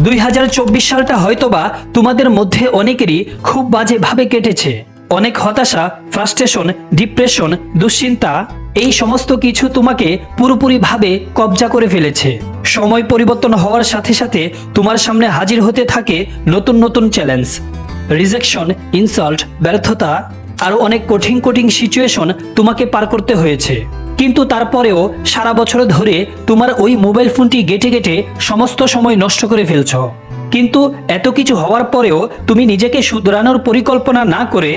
দুই হাজার চব্বিশ সালটা হয়তোবা তোমাদের মধ্যে অনেকেরই খুব বাজেভাবে কেটেছে। অনেক হতাশা, ফ্রাস্ট্রেশন, ডিপ্রেশন, দুশ্চিন্তা, এই সমস্ত কিছু তোমাকে পুরোপুরিভাবে কবজা করে ফেলেছে। সময় পরিবর্তন হওয়ার সাথে সাথে তোমার সামনে হাজির হতে থাকে নতুন নতুন চ্যালেঞ্জ। রিজেকশন, ইনসাল্ট, ব্যর্থতা, আরও অনেক কঠিন কঠিন সিচুয়েশন তোমাকে পার করতে হয়েছে। কিন্তু তারপরেও সারা বছর ধরে তোমার ওই মোবাইল ফোনটি গেটে গেটে সমস্ত সময় নষ্ট করে ফেলছ। কিন্তু এত কিছু হওয়ার পরেও তুমি নিজেকে শুধরানোর পরিকল্পনা না করে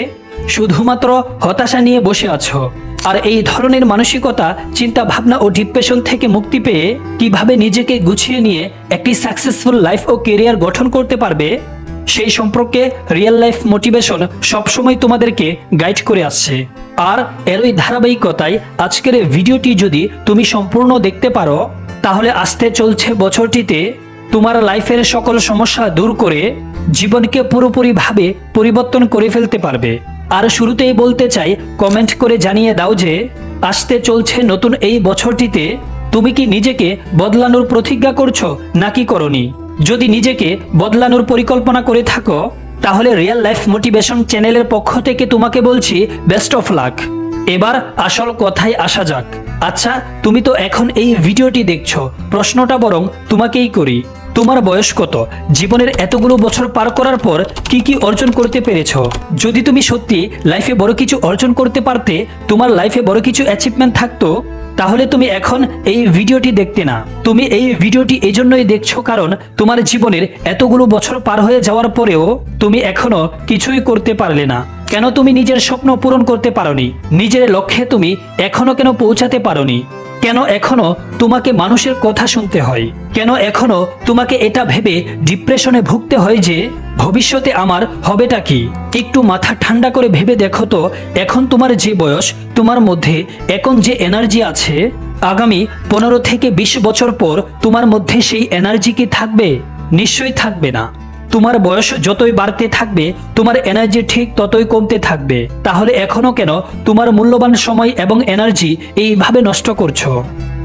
শুধুমাত্র হতাশা নিয়ে বসে আছো। আর এই ধরনের মানসিকতা চিন্তা ভাবনা ও ডিপ্রেশন থেকে মুক্তি পেয়ে কীভাবে নিজেকে গুছিয়ে নিয়ে একটি সাকসেসফুল লাইফ ও কেরিয়ার গঠন করতে পারবে সেই সম্পর্কে রিয়েল লাইফ মোটিভেশন সবসময় তোমাদেরকে গাইড করে আসছে। আর এরই ধারাবাহিকতায় আজকের ভিডিওটি যদি তুমি সম্পূর্ণ দেখতে পারো, তাহলে আসতে চলছে বছরটিতে তোমার লাইফের সকল সমস্যা দূর করে জীবনকে পুরোপুরিভাবে পরিবর্তন করে ফেলতে পারবে। আর শুরুতেই বলতে চাই কমেন্ট করে জানিয়ে দাও যে আসতে চলছে নতুন এই বছরটিতে তুমি কি নিজেকে বদলানোর প্রতিজ্ঞা করছ নাকি করনি? যদি নিজেকে বদলানোর পরিকল্পনা করে থাকো, তাহলে রিয়েল লাইফ মোটিভেশন চ্যানেলের পক্ষ থেকে তোমাকে বলছি বেস্ট অফ লাক এবার আসল কথায় আসা যাক। আচ্ছা তুমি তো এখন এই ভিডিওটি দেখছ। প্রশ্নটা বরং তোমাকেই করি। তোমার বয়স কত? জীবনের এতগুলো বছর পার করার পর কি কি অর্জন করতে পেরেছ? যদি তুমি সত্যি লাইফে বড় কিছু অর্জন করতে পারতে, তোমার লাইফে বড় কিছু অ্যাচিভমেন্ট থাকতো, তাহলে তুমি এখন এই ভিডিওটি দেখতে না। তুমি এই ভিডিওটি এজন্যই দেখছ কারণ তোমার জীবনের এতগুলো বছর পার হয়ে যাওয়ার পরেও তুমি এখনও কিছুই করতে পারলে না। কেন তুমি নিজের স্বপ্ন পূরণ করতে পারোনি? নিজের লক্ষ্যে তুমি এখনও কেন পৌঁছাতে পারোনি? কেন এখনও তোমাকে মানুষের কথা শুনতে হয়? কেন এখনও তোমাকে এটা ভেবে ডিপ্রেশনে ভুগতে হয় যে, ভবিষ্যতে আমার হবেটা কি? একটু মাথা ঠান্ডা করে ভেবে দেখো তো, এখন তোমার যে বয়স, তোমার মধ্যে এখন যে এনার্জি আছে, আগামী পনেরো থেকে বিশ বছর পর তোমার মধ্যে সেই এনার্জি কি থাকবে? নিশ্চয়ই থাকবে না। তোমার বয়স যতই বাড়তে থাকবে, তোমার এনার্জি ঠিক ততই কমতে থাকবে। তাহলে এখনও কেন তোমার মূল্যবান সময় এবং এনার্জি এইভাবে নষ্ট করছ?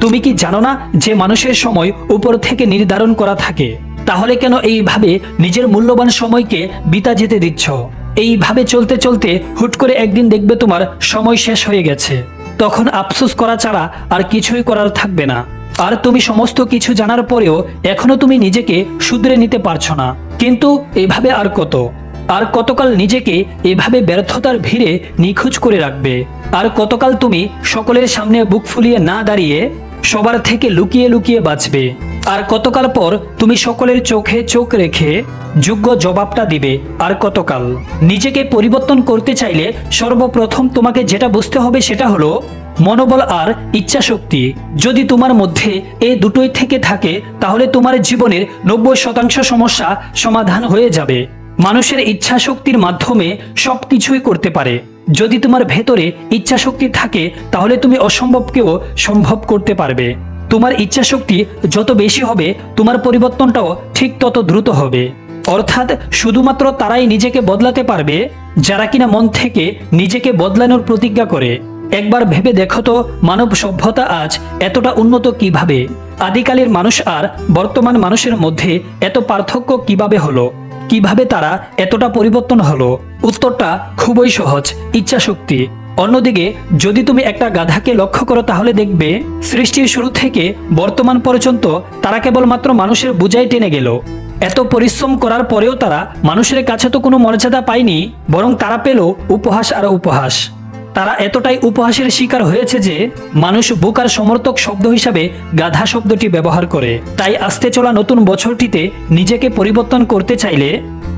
তুমি কি জানো না যে মানুষের সময় উপর থেকে নির্ধারণ করা থাকে? তাহলে কেন এইভাবে নিজের মূল্যবান সময়কে বিতা যেতে দিচ্ছ? এইভাবে চলতে চলতে হুট করে একদিন দেখবে তোমার সময় শেষ হয়ে গেছে। তখন আফসোস করা ছাড়া আর কিছুই করার থাকবে না। আর তুমি সমস্ত কিছু জানার পরেও এখনও তুমি নিজেকে শুধরে নিতে পারছ না। কিন্তু এভাবে আর কত? আর কতকাল নিজেকে এভাবে ব্যর্থতার ভিড়ে নিখোঁজ করে রাখবে? আর কতকাল তুমি সকলের সামনে বুক ফুলিয়ে না দাঁড়িয়ে সবার থেকে লুকিয়ে লুকিয়ে বাঁচবে? আর কতকাল পর তুমি সকলের চোখে চোখ রেখে যোগ্য জবাবটা দিবে? আর কতকাল? নিজেকে পরিবর্তন করতে চাইলে সর্বপ্রথম তোমাকে যেটা বুঝতে হবে সেটা হলো মনোবল আর ইচ্ছা শক্তি যদি তোমার মধ্যে এই দুটোই থেকে থাকে, তাহলে তোমার জীবনের নব্বই শতাংশ সমস্যা সমাধান হয়ে যাবে। মানুষের ইচ্ছা শক্তির মাধ্যমে সব কিছুই করতে পারে। যদি তোমার ভেতরে ইচ্ছা শক্তি থাকে, তাহলে তুমি অসম্ভবকেও সম্ভব করতে পারবে। তোমার ইচ্ছা শক্তি যত বেশি হবে, তোমার পরিবর্তনটাও ঠিক তত দ্রুত হবে। অর্থাৎ শুধুমাত্র তারাই নিজেকে বদলাতে পারবে, যারা কিনা মন থেকে নিজেকে বদলানোর প্রতিজ্ঞা করে। একবার ভেবে দেখো তো, মানব সভ্যতা আজ এতটা উন্নত কীভাবে? আদিকালের মানুষ আর বর্তমান মানুষের মধ্যে এত পার্থক্য কীভাবে হলো? কীভাবে তারা এতটা পরিবর্তন হলো? উত্তরটা খুবই সহজ ইচ্ছা শক্তি অন্যদিকে, যদি তুমি একটা গাধাকে লক্ষ্য করো তাহলে দেখবে, সৃষ্টির শুরু থেকে বর্তমান পর্যন্ত তারা কেবলমাত্র মানুষের বোঝাই টেনে গেল। এত পরিশ্রম করার পরেও তারা মানুষের কাছে তো কোনো মর্যাদা পায়নি, বরং তারা পেল উপহাস আর উপহাস। তারা এতটাই উপহাসের শিকার হয়েছে যে মানুষ বোকার সমর্থক শব্দ হিসাবে গাধা শব্দটি ব্যবহার করে। তাই আসতে চলা নতুন বছরটিতে নিজেকে পরিবর্তন করতে চাইলে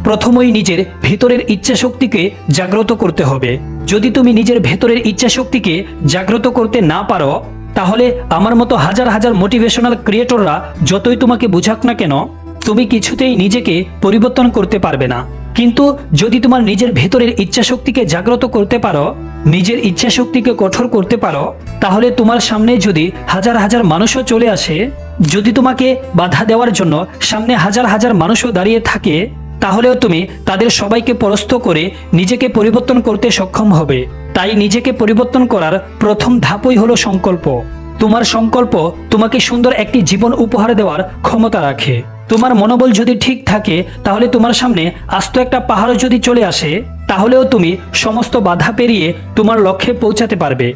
প্রথমেই নিজের ভেতরের ইচ্ছা শক্তিকে জাগ্রত করতে হবে। যদি তুমি নিজের ভেতরের ইচ্ছা শক্তিকে জাগ্রত করতে না পারো, তাহলে আমার মতো হাজার হাজার মোটিভেশনাল ক্রিয়েটররা যতই তোমাকে বুঝাক না কেন, তুমি কিছুতেই নিজেকে পরিবর্তন করতে পারবে না। কিন্তু যদি তোমার নিজের ভেতরের ইচ্ছা শক্তিকে জাগ্রত করতে পারো, নিজের ইচ্ছা শক্তিকে কঠোর করতে পারো, তাহলে তোমার সামনে যদি হাজার হাজার মানুষও চলে আসে, যদি তোমাকে বাধা দেওয়ার জন্য সামনে হাজার হাজার মানুষও দাঁড়িয়ে থাকে, তাহলেও তুমি তাদের সবাইকে পরস্ত করে নিজেকে পরিবর্তন করতে সক্ষম হবে। তাই নিজেকে পরিবর্তন করার প্রথম ধাপই হলো সংকল্প। তোমার সংকল্প তোমাকে সুন্দর একটি জীবন উপহার দেওয়ার ক্ষমতা রাখে। তোমার মনোবল যদি ঠিক থাকে, তাহলে তোমার সামনে আস্ত একটা পাহাড় যদি চলে আসে, তাহলেও তুমি সমস্ত বাধা পেরিয়ে তোমার লক্ষ্যে পৌঁছাতে পারবে।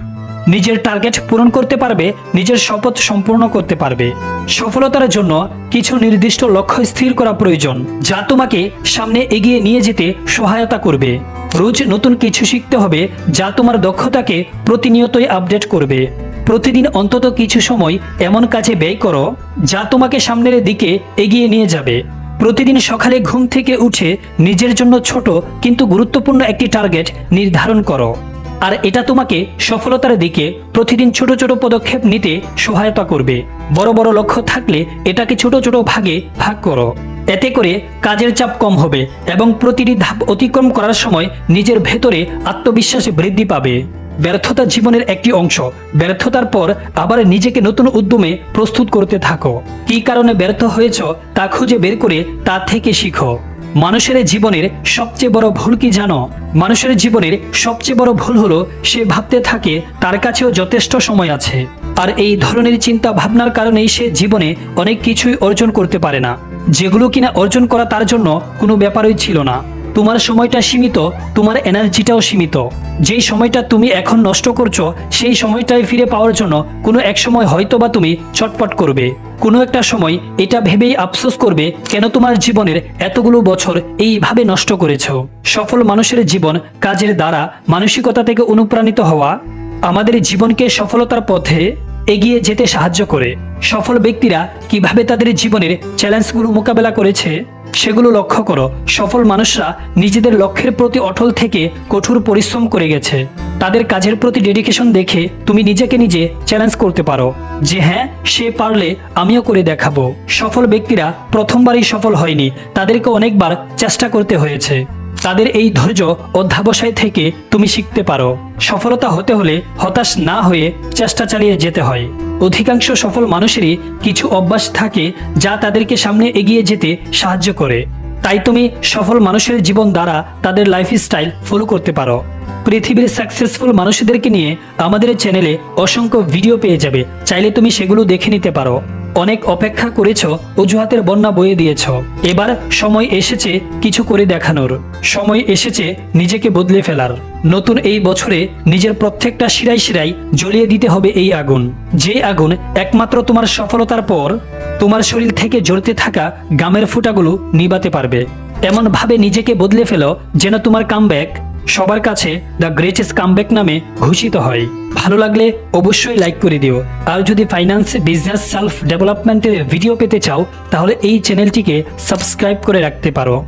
নিজের টার্গেট পূরণ করতে পারবে, নিজের শপথ সম্পূর্ণ করতে পারবে। সফলতার জন্য কিছু নির্দিষ্ট লক্ষ্য স্থির করা প্রয়োজন, যা তোমাকে সামনে এগিয়ে নিয়ে যেতে সহায়তা করবে। রোজ নতুন কিছু শিখতে হবে, যা তোমার দক্ষতাকে প্রতিনিয়তই আপডেট করবে। প্রতিদিন অন্তত কিছু সময় এমন কাজে ব্যয় করো যা তোমাকে সামনের দিকে এগিয়ে নিয়ে যাবে। প্রতিদিন সকালে ঘুম থেকে উঠে নিজের জন্য ছোট কিন্তু গুরুত্বপূর্ণ একটি টার্গেট নির্ধারণ করো। আর এটা তোমাকে সফলতার দিকে প্রতিদিন ছোট ছোট পদক্ষেপ নিতে সহায়তা করবে। বড় বড় লক্ষ্য থাকলে এটাকে ছোট ছোট ভাগে ভাগ করো। এতে করে কাজের চাপ কম হবে এবং প্রতিটি ধাপ অতিক্রম করার সময় নিজের ভেতরে আত্মবিশ্বাস বৃদ্ধি পাবে। ব্যর্থতা জীবনের একটি অংশ। ব্যর্থতার পর আবার নিজেকে নতুন উদ্যমে প্রস্তুত করতে থাকো। কি কারণে ব্যর্থ হয়েছ তা খুঁজে বের করে তা থেকে শিখো। মানুষের জীবনের সবচেয়ে বড় ভুল কি জানো? মানুষের জীবনের সবচেয়ে বড় ভুল হলো সে ভাবতে থাকে তার কাছেও যথেষ্ট সময় আছে। আর এই ধরনের চিন্তা ভাবনার কারণেই সে জীবনে অনেক কিছুই অর্জন করতে পারে না। যেগুলো কিনা অর্জন করা তার জন্য কোনো ব্যাপারই ছিল না। তোমার সময়টা সীমিত, তোমার এনার্জিটাও সীমিত। যেই সময়টা তুমি এখন নষ্ট করছ, সেই সময়টাই ফিরে পাওয়ার জন্য কোনো এক সময় হয়তো বা তুমি চটপট করবে। কোনো একটা সময় এটা ভেবেই আফসোস করবে, কেন তোমার জীবনের এতগুলো বছর এইভাবে নষ্ট করেছ? সফল মানুষের জীবন কাজের দ্বারা মানসিকতা থেকে অনুপ্রাণিত হওয়া আমাদের জীবনকে সফলতার পথে এগিয়ে যেতে সাহায্য করে। সফল ব্যক্তিরা কীভাবে তাদের জীবনের চ্যালেঞ্জগুলো মোকাবেলা করেছে? সেগুলো লক্ষ্য করো। সফল মানুষরা নিজেদের লক্ষ্যের প্রতি অটল থেকে কঠোর পরিশ্রম করে গেছে। তাদের কাজের প্রতি ডেডিকেশন দেখে তুমি নিজেকে নিজে চ্যালেঞ্জ করতে পারো। যে হ্যাঁ সে পারলে আমিও করে দেখাবো। সফল ব্যক্তিরা প্রথমবারই সফল হয়নি। তাদেরকে অনেকবার চেষ্টা করতে হয়েছে। তাদের এই ধৈর্য অধ্যাবসায় থেকে তুমি শিখতে পারো। সফলতা হতে হলে হতাশ না হয়ে চেষ্টা চালিয়ে যেতে হয়। অধিকাংশ সফল মানুষেরই কিছু অভ্যাস থাকে যা তাদেরকে সামনে এগিয়ে যেতে সাহায্য করে। তাই তুমি সফল মানুষের জীবন দ্বারা তাদের লাইফস্টাইল ফলো করতে পারো। পৃথিবীর সাকসেসফুল মানুষদেরকে নিয়ে আমাদের চ্যানেলে অসংখ্য ভিডিও পেয়ে যাবে। চাইলে তুমি সেগুলো দেখে নিতে পারো। অনেক অপেক্ষা করেছ, অজুহাতের বন্যা বয়ে দিয়েছ। এবার সময় এসেছে কিছু করে দেখানোর। সময় এসেছে নিজেকে বদলে ফেলার। নতুন এই বছরে নিজের প্রত্যেকটা শিরাই শিরাই জ্বলিয়ে দিতে হবে এই আগুন। যে আগুন একমাত্র তোমার সফলতার পর, তোমার শরীর থেকে জ্বলতে থাকা গামের ফুটাগুলো নিবাতে পারবে। এমন ভাবে নিজেকে বদলে ফেলো যেন তোমার কামব্যাক সবার কাছে দ্য গ্রেটেস্ট কামব্যাক নামে ঘোষিত হয়। ভালো লাগলে অবশ্যই লাইক করে দিও। আর যদি ফাইন্যান্স, বিজনেস, সেলফ ডেভেলপমেন্টের ভিডিও পেতে চাও, তাহলে এই চ্যানেলটিকে সাবস্ক্রাইব করে রাখতে পারো।